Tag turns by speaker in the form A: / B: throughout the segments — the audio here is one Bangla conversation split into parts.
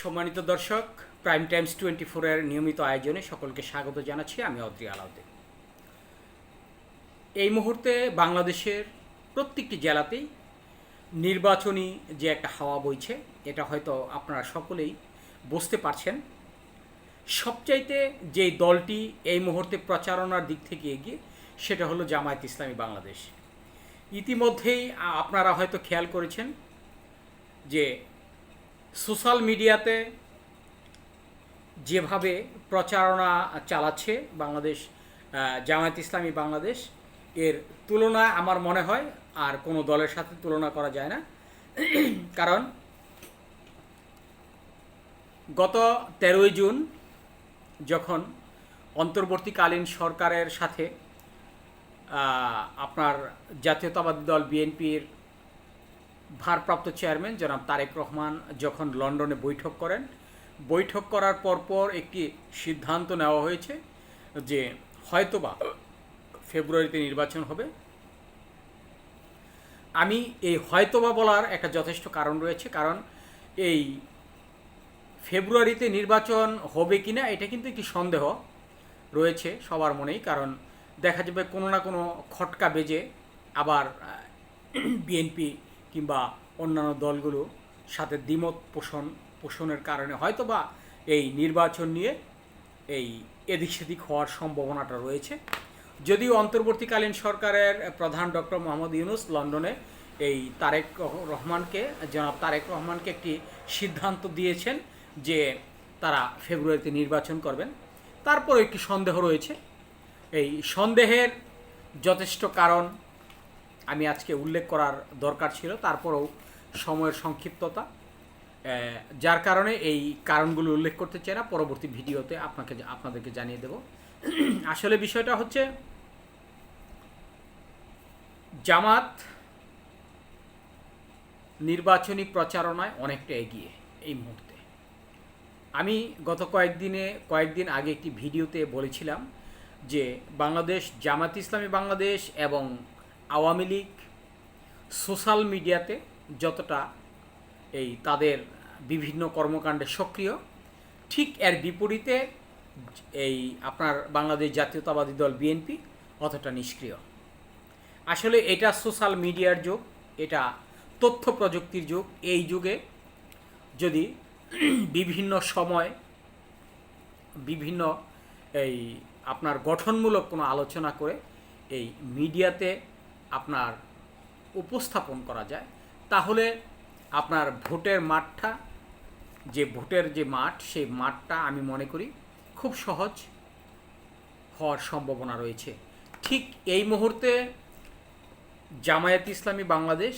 A: সম্মানিত দর্শক প্রাইম টাইমস টোয়েন্টি ফোরের নিয়মিত আয়োজনে সকলকে স্বাগত জানাচ্ছি আমি অদ্রি আলাউদ্দিন। এই মুহূর্তে বাংলাদেশের প্রত্যেকটি জেলাতেই নির্বাচনী যে একটা হাওয়া বইছে, এটা হয়তো আপনারা সকলেই বুঝতে পারছেন। সবচাইতে যে দলটি এই মুহূর্তে প্রচারণার দিক থেকে এগিয়ে, সেটা হলো জামায়াত ইসলামী বাংলাদেশ। ইতিমধ্যেই আপনারা হয়তো খেয়াল করেছেন যে সোশ্যাল মিডিয়াতে যেভাবে প্রচারণা চালাচ্ছে বাংলাদেশ জামায়াত ইসলামী বাংলাদেশ, এর তুলনা আমার মনে হয় আর কোনো দলের সাথে তুলনা করা যায় না। কারণ গত তেরোই জুন যখন অন্তর্বর্তীকালীন সরকারের সাথে আপনার জাতীয়তাবাদী দল বিএনপির ভারপ্রাপ্ত চেয়ারম্যান জনাব তারেক রহমান যখন লন্ডনে বৈঠক করেন, বৈঠক করার পরপর একটি সিদ্ধান্ত নেওয়া হয়েছে যে হয়তোবা ফেব্রুয়ারিতে নির্বাচন হবে। আমি এই হয়তোবা বলার একটা যথেষ্ট কারণ রয়েছে, কারণ এই ফেব্রুয়ারিতে নির্বাচন হবে কি না এটা কিন্তু একটি সন্দেহ রয়েছে সবার মনেই, কারণ দেখা যাবে কোনো না কোনো খটকা বেজে আবার বিএনপি কিংবা অন্যান্য দলগুলো সাথে দ্বিমত পোষণ, পোষণের কারণে হয়তো বা এই নির্বাচন নিয়ে এই এদিক সেদিক হওয়ার সম্ভাবনাটা রয়েছে। যদিও অন্তর্বর্তীকালীন সরকারের প্রধান ডক্টর মোহাম্মদ ইউনুস লন্ডনে এই তারেক রহমানকে, জনাব তারেক রহমানকে একটি সিদ্ধান্ত দিয়েছেন যে তারা ফেব্রুয়ারিতে নির্বাচন করবেন। তারপরে একটি সন্দেহ রয়েছে। এই সন্দেহের যথেষ্ট কারণ আমি আজকে উল্লেখ করার দরকার ছিল, তারপরেও সময়ের সংক্ষিপ্ততা। যার কারণে এই কারণগুলো উল্লেখ করতে চাই না, পরবর্তী ভিডিওতে আপনাকে আপনাদেরকে জানিয়ে দেব। আসলে বিষয়টা হচ্ছে, জামাত নির্বাচনী প্রচারণায় অনেকটা এগিয়ে এই মুহূর্তে। আমি গত কয়েকদিনে, কয়েকদিন আগে একটি ভিডিওতে বলেছিলাম যে বাংলাদেশ, জামাত ইসলামী বাংলাদেশ এবং আওয়ামী লীগ সোশ্যাল মিডিয়াতে যতটা এই তাদের বিভিন্ন কর্মকাণ্ডে সক্রিয়, ঠিক এর বিপরীতে এই আপনার বাংলাদেশ জাতীয়তাবাদী দল বিএনপি অতটা নিষ্ক্রিয়। আসলে এটা সোশ্যাল মিডিয়ার যুগ, এটা তথ্য প্রযুক্তির যুগ। এই যুগে যদি বিভিন্ন সময় বিভিন্ন এই আপনার গঠনমূলক কোনো আলোচনা করে এই মিডিয়াতে আপনার উপস্থাপন করা যায়, তাহলে আপনার ভোটের মাঠটা, যে ভোটের যে মাঠ, সেই মাঠটা আমি মনে করি খুব সহজ হওয়ার সম্ভাবনা রয়েছে। ঠিক এই মুহূর্তে জামায়াত ইসলামী বাংলাদেশ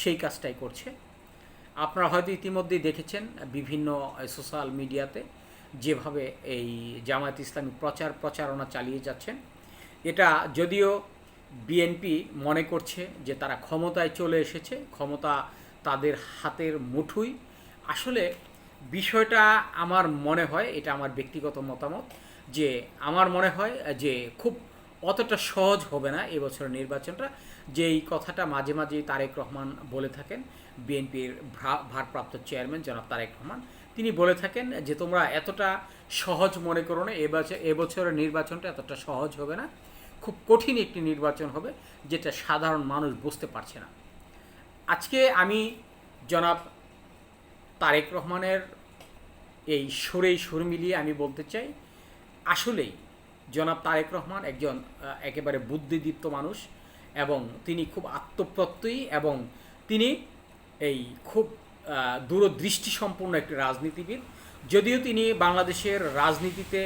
A: সেই কাজটাই করছে। আপনারা হয়তো ইতিমধ্যেই দেখেছেন বিভিন্ন সোশ্যাল মিডিয়াতে যেভাবে এই জামায়াত ইসলামী প্রচার প্রচারণা চালিয়ে যাচ্ছেন। এটা যদিও বিএনপি মনে করছে যে তারা ক্ষমতায় চলে এসেছে, ক্ষমতা তাদের হাতের মুঠুই। আসলে বিষয়টা আমার মনে হয়, এটা আমার ব্যক্তিগত মতামত, যে আমার মনে হয় যে খুব অতটা সহজ হবে না এবছর নির্বাচনটা। যেই কথাটা মাঝে মাঝেই তারেক রহমান বলে থাকেন, বিএনপির ভারপ্রাপ্ত চেয়ারম্যান জনাব তারেক রহমান, তিনি বলে থাকেন যে তোমরা এতটা সহজ মনে করো না এবছর এবছরের নির্বাচনটা এতটা সহজ হবে না। খুব কঠিন একটি নির্বাচন হবে, যেটা সাধারণ মানুষ বুঝতে পারছে না। আজকে আমি জনাব তারেক রহমানের এই সুরেই সুর মিলিয়ে আমি বলতে চাই, আসলেই জনাব তারেক রহমান একজন একেবারে বুদ্ধিদীপ্ত মানুষ এবং তিনি খুব আত্মপ্রত্যয়ী এবং তিনি এই খুব দূরদৃষ্টিসম্পন্ন একটি রাজনীতিবিদ। যদিও তিনি বাংলাদেশের রাজনীতিতে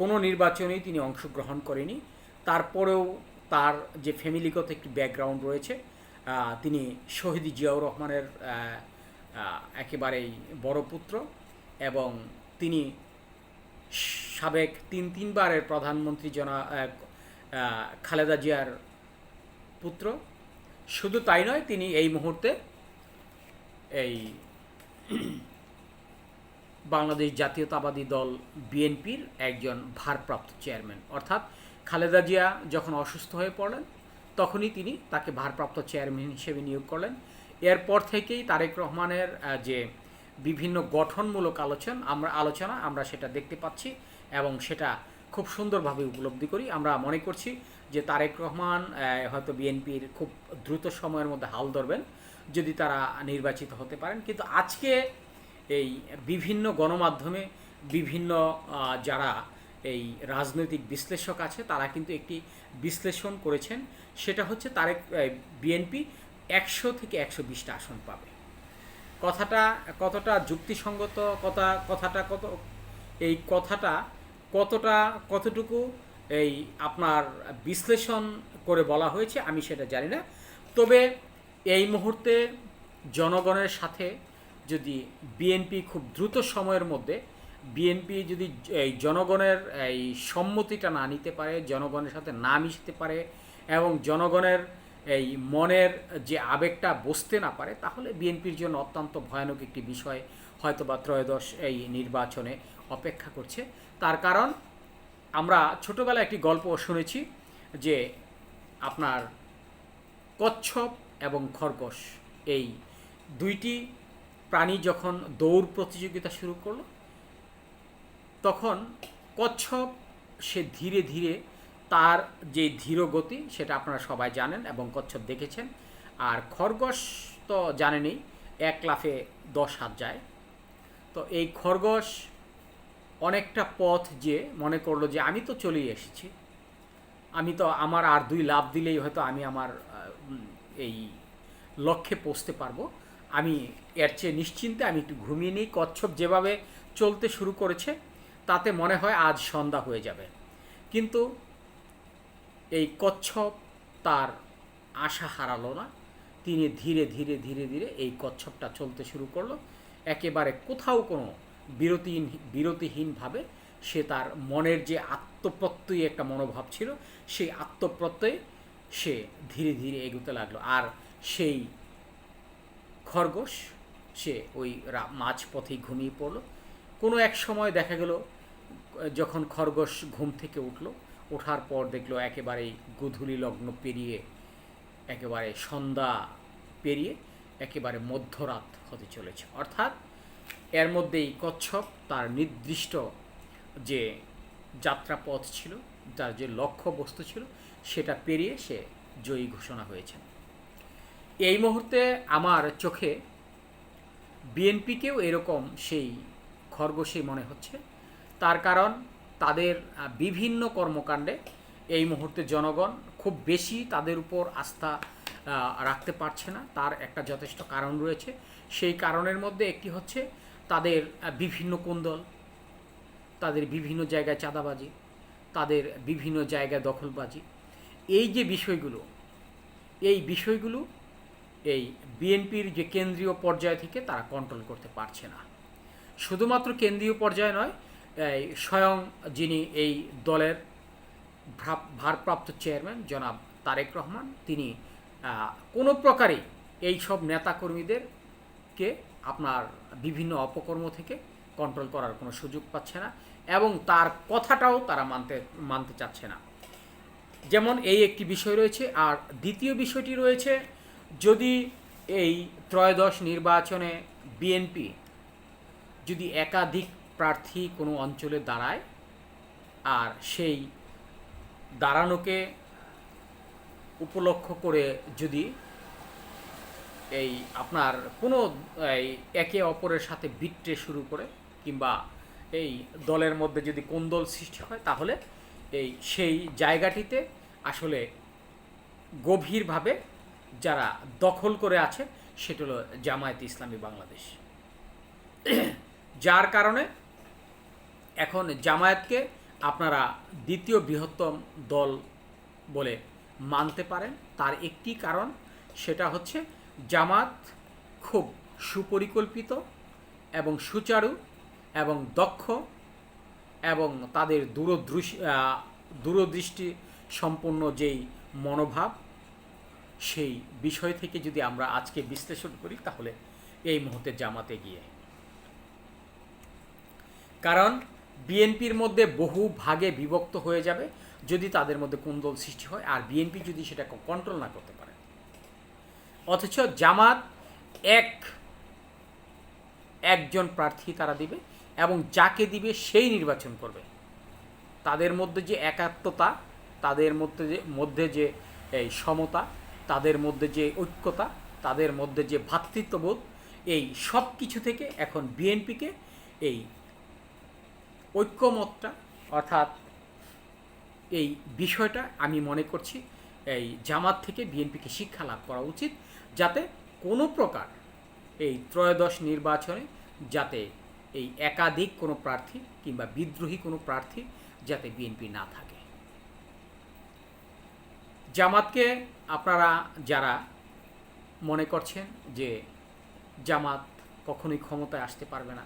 A: কোনো নির্বাচনেই তিনি অংশগ্রহণ করেনি। তারপরেও তার যে ফ্যামিলিগত একটি ব্যাকগ্রাউন্ড রয়েছে তিনি শহীদ জিয়াউর রহমানের একেবারেই বড় পুত্র এবং তিনি সাবেক তিন তিনবারের প্রধানমন্ত্রী জনা খালেদা জিয়ার পুত্র। শুধু তাই নয়, তিনি এই মুহূর্তে এই বাংলাদেশ জাতীয়তাবাদী দল বিএনপির একজন ভারপ্রাপ্ত চেয়ারম্যান। অর্থাৎ খালেদা জিয়া যখন অসুস্থ হয়ে পড়লেন, তখনই তিনি তাকে ভারপ্রাপ্ত চেয়ারম্যান হিসেবে নিয়োগ করলেন। এরপর থেকেই তারেক রহমানের যে বিভিন্ন গঠনমূলক আলোচনা, আমরা আলোচনা, আমরা সেটা দেখতে পাচ্ছি এবং সেটা খুব সুন্দরভাবে উপলব্ধি করি। আমরা মনে করছি যে তারেক রহমান হয়তো বিএনপির খুব দ্রুত সময়ের মধ্যে হাল ধরবেন, যদি তারা নির্বাচিত হতে পারেন। কিন্তু আজকে এই বিভিন্ন গণমাধ্যমে বিভিন্ন যারা এই রাজনৈতিক বিশ্লেষক আছে, তারা কিন্তু একটি বিশ্লেষণ করেছেন। সেটা হচ্ছে তারেক বিএনপি একশো থেকে একশো বিশটা আসন পাবে। কথাটা কতটা যুক্তিসঙ্গত, কথা, কথাটা কত, এই কথাটা কতটা, কতটুকু এই আপনার বিশ্লেষণ করে বলা হয়েছে, আমি সেটা জানি না। তবে এই মুহূর্তে জনগণের সাথে যদি বিএনপি খুব দ্রুত সময়ের মধ্যে বিএনপি যদি এই জনগণের, এই সম্মতিটা না নিতে পারে, জনগণের সাথে না মিশতে পারে এবং জনগণের এই মনের যে আবেগটা বসতে না পারে, তাহলে বিএনপির জন্য অত্যন্ত ভয়ানক একটি বিষয় হয়তো বা ত্রয়োদশ এই নির্বাচনে অপেক্ষা করছে। তার কারণ আমরা ছোটোবেলায় একটি গল্প শুনেছি যে আপনার কচ্ছপ এবং খরগোশ এই দুইটি প্রাণী যখন দৌড় প্রতিযোগিতা শুরু করল, তখন কচ্ছপ সে ধীরে ধীরে তার যে ধীর গতি সেটা আপনারা সবাই জানেন এবং কচ্ছপ দেখেছেন। আর খরগোশ তো জানেনই, এক লাফে দশ হাত যায়। তো এই খরগোশ অনেকটা পথ যে মনে করল যে আমি তো চলেই এসেছি। আমি তো আমার আর দুই লাভ দিলেই হয়তো আমি আমার এই লক্ষ্যে পৌঁছতে পারব। আমি এর চেয়ে নিশ্চিন্তে আমি একটু ঘুমিয়ে নিই। কচ্ছপ যেভাবে চলতে শুরু করেছে, তাতে মনে হয় আজ সন্ধ্যা হয়ে যাবে। কিন্তু এই কচ্ছপ তার আশা হারালো না। তিনি ধীরে ধীরে ধীরে ধীরে এই কচ্ছপটা চলতে শুরু করল। একেবারে কোথাও কোনো বিরতিহীন বিরতিহীনভাবে সে তার মনের যে আত্মপ্রত্যয়ী একটা মনোভাব ছিল, সেই আত্মপ্রত্যয়ে সে ধীরে ধীরে এগোতে লাগল। আর সেই খরগোশ, সে ওই রা- মাঝপথেই ঘুমিয়ে পড়ল। কোনো এক সময় দেখা গেল, যখন খরগোশ ঘুম থেকে উঠল, ওঠার পর দেখল একেবারেই গোধূলি লগ্ন পেরিয়ে, একেবারে সন্ধ্যা পেরিয়ে একেবারে মধ্যরাত হতে চলেছে। অর্থাৎ এর মধ্যেই কচ্ছপ তার নির্দিষ্ট যে যাত্রাপথ ছিল, তার যে লক্ষ্য বস্তু ছিল, সেটা পেরিয়ে সে জয়ী ঘোষণা হয়েছে এই মুহূর্তে আমার চোখে বিএনপিকেও এরকম সেই খরগোশই মনে হচ্ছে। তার কারণ তাদের বিভিন্ন কর্মকাণ্ডে এই মুহূর্তে জনগণ খুব বেশি তাদের উপর আস্থা রাখতে পারছে না। তার একটা যথেষ্ট কারণ রয়েছে। সেই কারণের মধ্যে একটি হচ্ছে তাদের বিভিন্ন কোন্দল, তাদের বিভিন্ন জায়গায় চাঁদাবাজি, তাদের বিভিন্ন জায়গায় দখলবাজি। এই যে বিষয়গুলো, এই বিষয়গুলো এই বিএনপির যে কেন্দ্রীয় পর্যায় থেকে তারা কন্ট্রোল করতে পারছে না। শুধুমাত্র কেন্দ্রীয় পর্যায়ে নয়, এই স্বয়ং যিনি এই দলের ভারপ্রাপ্ত চেয়ারম্যান জনাব তারেক রহমান, তিনি কোনো প্রকারেই এই সব নেতাকর্মীদেরকে আপনার বিভিন্ন অপকর্ম থেকে কন্ট্রোল করার কোনো সুযোগ পাচ্ছে না এবং তার কথাটাও তারা মানতে মানতে চাচ্ছে না। যেমন এই একটি বিষয় রয়েছে, আর দ্বিতীয় বিষয়টি রয়েছে যদি এই ত্রয়োদশ নির্বাচনে বিএনপি যদি একাধিক প্রার্থী কোনো অঞ্চলে দাঁড়ায়, আর সেই দাঁড়ানোকে উপলক্ষ করে যদি এই আপনার কোনো এই একে অপরের সাথে বিট্রে শুরু করে, কিংবা এই দলের মধ্যে যদি কোন্দল সৃষ্টি হয়, তাহলে এই সেই জায়গাটিতে আসলে গভীরভাবে যারা দখল করে আছে, সেটা হলো জামায়াত ইসলামী বাংলাদেশ। যার কারণে এখন জামায়াতকে আপনারা দ্বিতীয় বৃহত্তম দল বলে মানতে পারেন। তার একটি কারণ, সেটা হচ্ছে জামাত খুব সুপরিকল্পিত এবং সুচারু এবং দক্ষ এবং তাদের দূরদৃষ্টি দূরদৃষ্টি সম্পন্ন যেই মনোভাব সেই বিষয় থেকে যদি আমরা আজকে বিশ্লেষণ করি, তাহলে এই মুহূর্তে জামাতে গিয়ে কারণ বিএনপির মধ্যে বহু ভাগে বিভক্ত হয়ে যাবে যদি তাদের মধ্যে কুন্দল সৃষ্টি হয়, আর বিএনপি যদি সেটা কন্ট্রোল না করতে পারে। অথচ জামাত এক, একজন প্রার্থী তারা দিবে এবং যাকে দিবে সেই নির্বাচন করবে। তাদের মধ্যে যে একাত্মতা, তাদের মধ্যে যে মধ্যে যে, এই সমতা তাদের মধ্যে যে ঐক্যতা, তাদের মধ্যে যে ভ্রাতৃত্ববোধ এই সব কিছু থেকে এখন বিএনপিকে এই ঐক্যমতটা, অর্থাৎ এই বিষয়টা আমি মনে করছি এই জামাত থেকে বিএনপিকে শিক্ষা লাভ করা উচিত যাতে কোনো প্রকার এই ত্রয়োদশ নির্বাচনে যাতে এই একাধিক কোনো প্রার্থী কিংবা বিদ্রোহী কোনো প্রার্থী যাতে বিএনপি না থাকে। জামাতকে আপনারা যারা মনে করছেন যে জামাত কখনোই ক্ষমতায় আসতে পারবে না,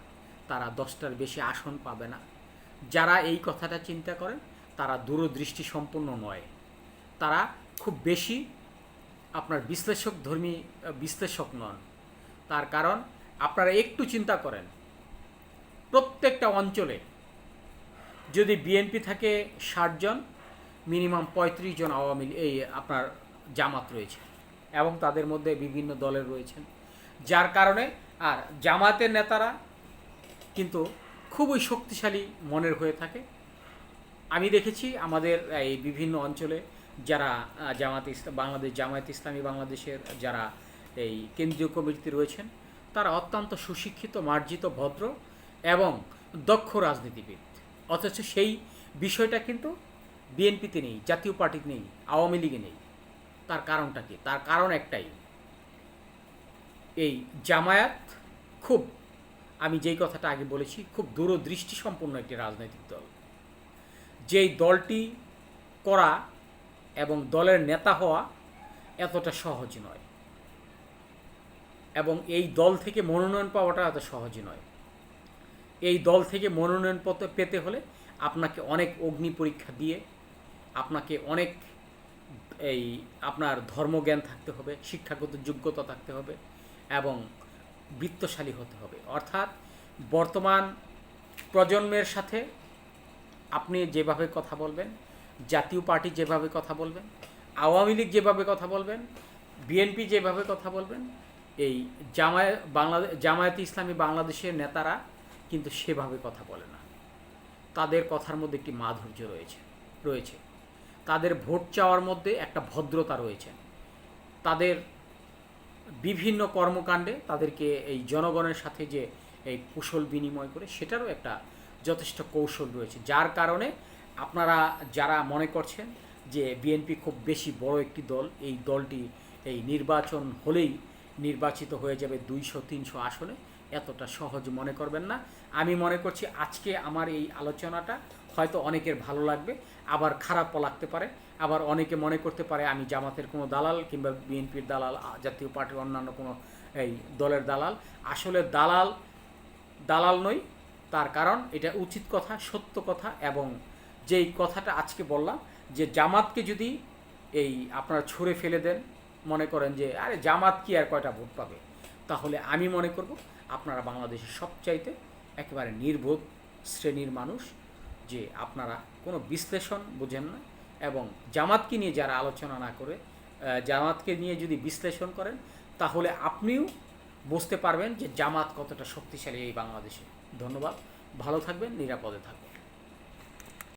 A: তারা দশটার বেশি আসন পাবে না। যারা এই কথাটা চিন্তা করেন, তারা দূরদৃষ্টি সম্পন্ন নয়। তারা খুব বেশি আপনার বিশ্লেষক ধর্মী বিশ্লেষক নন। তার কারণ আপনারা একটু চিন্তা করেন, প্রত্যেকটা অঞ্চলে যদি বিএনপি থাকে ষাটজন মিনিমাম পঁয়ত্রিশ জন আওয়ামী এই আপনার জামাত রয়েছে এবং তাদের মধ্যে বিভিন্ন দলের রয়েছেন। যার কারণে আর জামাতের নেতারা কিন্তু খুবই শক্তিশালী মনের হয়ে থাকে। আমি দেখেছি আমাদের এই বিভিন্ন অঞ্চলে যারা জামাত ইসলাম বাংলাদেশ জামায়াত ইসলামী বাংলাদেশের যারা এই কেন্দ্রীয় কমিটিতে রয়েছেন, তারা অত্যন্ত সুশিক্ষিত, মার্জিত, ভদ্র এবং দক্ষ রাজনীতিবিদ। অথচ সেই বিষয়টা কিন্তু বিএনপিতে নেই, জাতীয় পার্টিতে নেই, আওয়ামী লীগে নেই। তার কারণটা কি? তার কারণ একটাই। এই জামায়াত খুব, আমি যেই কথাটা আগে বলেছি, খুব দূরদৃষ্টি সম্পন্ন একটি রাজনৈতিক দল। যেই দলটি করা এবং দলের নেতা হওয়া এতটা সহজ নয়। এবং এই দল থেকে মনোনয়ন পাওয়াটা এত সহজ নয়। এই দল থেকে মনোনয়ন পেতে হলে আপনাকে অনেক অগ্নি পরীক্ষা দিয়ে আপনাকে অনেক এই আপনার ধর্মজ্ঞান থাকতে হবে, শিক্ষাগত যোগ্যতা থাকতে হবে এবং বৃত্তশালী হতে হবে। অর্থাৎ বর্তমান প্রজন্মের সাথে আপনি যেভাবে কথা বলবেন, জাতীয় পার্টি যেভাবে কথা বলবেন, আওয়ামী লীগ যেভাবে কথা বলবেন, বিএনপি যেভাবে কথা বলবেন, এই জামায় বাংলাদেশ জামায়াত ইসলামী বাংলাদেশের নেতারা কিন্তু সেভাবে কথা বলে না। তাদের কথার মধ্যে একটি মাধুর্য রয়েছে রয়েছে। তাদের ভোট চাওয়ার মধ্যে একটা ভদ্রতা রয়েছে। তাদের বিভিন্ন কর্মকাণ্ডে তাদেরকে এই জনগণের সাথে যে এই কুশল বিনিময় করে, সেটারও একটা যথেষ্ট কৌশল রয়েছে। যার কারণে আপনারা যারা মনে করছেন যে বিএনপি খুব বেশি বড় একটি দল, এই দলটি এই নির্বাচন হলেই নির্বাচিত হয়ে যাবে দুইশো, তিনশো আসনে, এতটা সহজ মনে করবেন না। আমি মনে করছি আজকে আমার এই আলোচনাটা হয়তো অনেকের ভালো লাগবে, আবার খারাপও লাগতে পারে। আবার অনেকে মনে করতে পারে আমি জামাতের কোনো দালাল কিংবা বিএনপির দালাল জাতীয় পার্টির অন্যান্য কোনো, এই, দলের দালাল। আসলে দালাল দালাল নই, তার কারণ এটা উচিত কথা, সত্য কথা এবং যেই কথাটা আজকে বললাম, যে জামাতকে যদি, এই, আপনারা ছুঁড়ে ফেলে দেন মনে করেন যে, আরে জামাত কি আর কয়টা ভোট পাবে? তাহলে আমি মনে করব আপনারা বাংলাদেশের সবচাইতে একেবারে নির্বোধ শ্রেণির মানুষ, যে আপনারা কোনো বিশ্লেষণ বোঝেন না এবং জামাতকে নিয়ে যারা আলোচনা না করে জামাতকে নিয়ে যদি বিশ্লেষণ করেন, তাহলে আপনিও বুঝতে পারবেন যে জামাত কতটা শক্তিশালী এই বাংলাদেশে। ধন্যবাদ। ভালো থাকবেন, নিরাপদে থাকবেন।